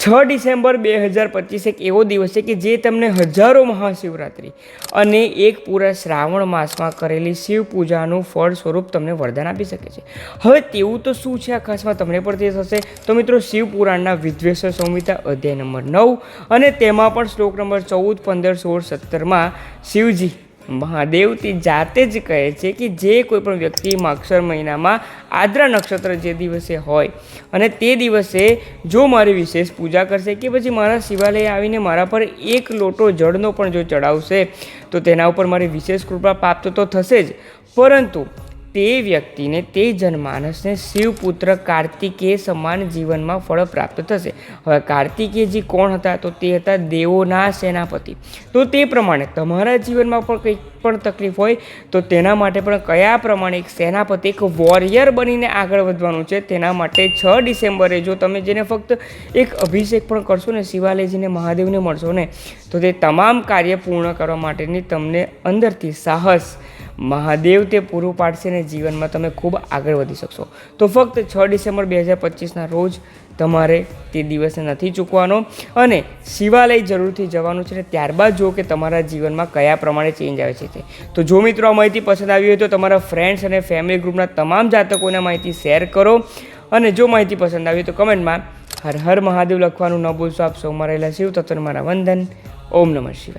છ ડિસેમ્બર બે હજાર પચીસ એક એવો દિવસ છે કે જે તમને હજારો મહાશિવરાત્રિ અને એક પૂરા શ્રાવણ માસમાં કરેલી શિવ પૂજાનું ફળ સ્વરૂપ તમને વરદાન આપી શકે છે. હવે તેવું તો શું છે? આ ખાસમાં તમને પણ તે થશે. તો મિત્રો, શિવ પુરાણના વિદ્વેષ સંહિતા અધ્યાય નંબર નવ અને તેમાં પણ શ્લોક નંબર ચૌદ, પંદર, સોળ, સત્તરમાં શિવજી મહાદેવ તે જાતે જ કહે છે કે જે કોઈ પણ વ્યક્તિ માક્ષર મહિનામાં આદ્રા નક્ષત્ર જે દિવસે હોય અને તે દિવસે જો મારી વિશેષ પૂજા કરશે કે પછી મારા શિવાલય આવીને મારા પર એક લોટો જળનો પણ જો ચડાવશે, તો તેના ઉપર મારી વિશેષ કૃપા પ્રાપ્ત તો થશે જ. પરંતુ તે વ્યક્તિને, તે જનમાનસને શિવપુત્ર કાર્તિકેય સમાન જીવનમાં ફળ પ્રાપ્ત થશે. હવે કાર્તિકેયજી કોણ હતા? તો તે હતા દેવોના સેનાપતિ. તો તે પ્રમાણે તમારા જીવનમાં પણ કંઈક પણ તકલીફ હોય, તો તેના માટે પણ કયા પ્રમાણે એક સેનાપતિ, એક વોરિયર બનીને આગળ વધવાનું છે? તેના માટે છ ડિસેમ્બરે જો તમે જેને ફક્ત એક અભિષેક પણ કરશો ને શિવાલયજીને મહાદેવને મળશો ને, તો તે તમામ કાર્ય પૂર્ણ કરવા માટેની તમને અંદરથી સાહસ મહાદેવ તે પૂરું પાડશે અને જીવનમાં તમે ખૂબ આગળ વધી શકશો. તો ફક્ત છ ડિસેમ્બર બે હજાર પચીસના રોજ તમારે તે દિવસે નથી ચૂકવાનો અને શિવાલય જરૂરથી જવાનું છે ને ત્યારબાદ જો કે તમારા જીવનમાં કયા પ્રમાણે ચેન્જ આવે છે તે. તો જો મિત્રો આ માહિતી પસંદ આવી હોય તો તમારા ફ્રેન્ડ્સ અને ફેમિલી ગ્રુપના તમામ જાતકોને માહિતી શેર કરો અને જો માહિતી પસંદ આવી તો કમેન્ટમાં હર હર મહાદેવ લખવાનું ન ભૂલશો. આપ સૌમાં રહેલા શિવ તત્વને મારા વંદન. ઓમ નમઃ શિવાય.